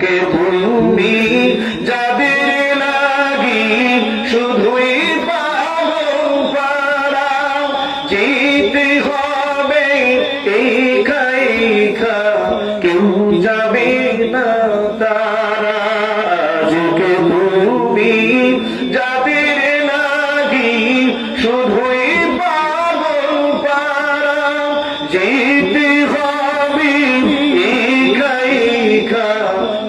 আজকে তুমি যাদের লাগি শুধুই পাগল পাড়া। হবে এই খাইখা কেউ যাবে না তারা। আজকে তুমি যাদের লাগি শুধুই পাড়া। হবে এই খাইখা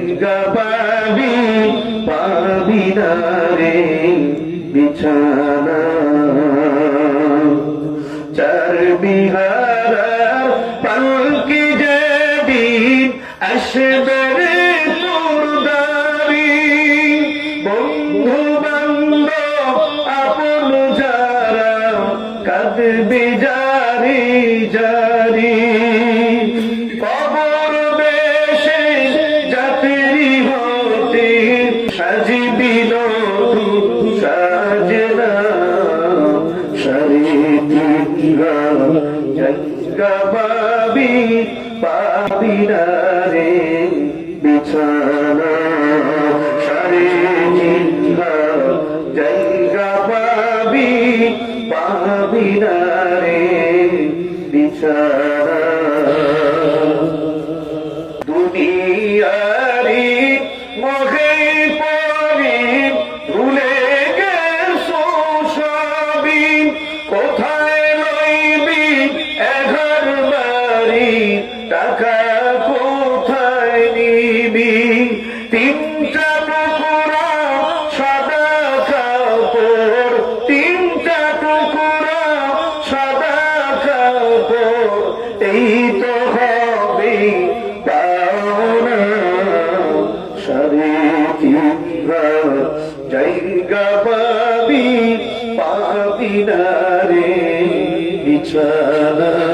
জায়গা পাবি না রে বিছানা। চার বিহার পালকি যেদিন আসবে রে তোর দারি বন্ধু বান্ধব, আপন যারা কাঁদবে জারি জারি। সাজবিল সাজনা শরীরা জগবাবি পাবিনা রে বিছানা শরীরা জগবাবি পাবিনা রে বিছানা। দুনিয়ারি মহ বলি টাকা কোথায় নিবি তিনটা টুকুরা সাদা কাপড় তিনটা টুকুরা সাদা কাপড় এই তো হবে পাওনা সারে তিনরা জায়গা পাবি পাবি না রে, বিছানা।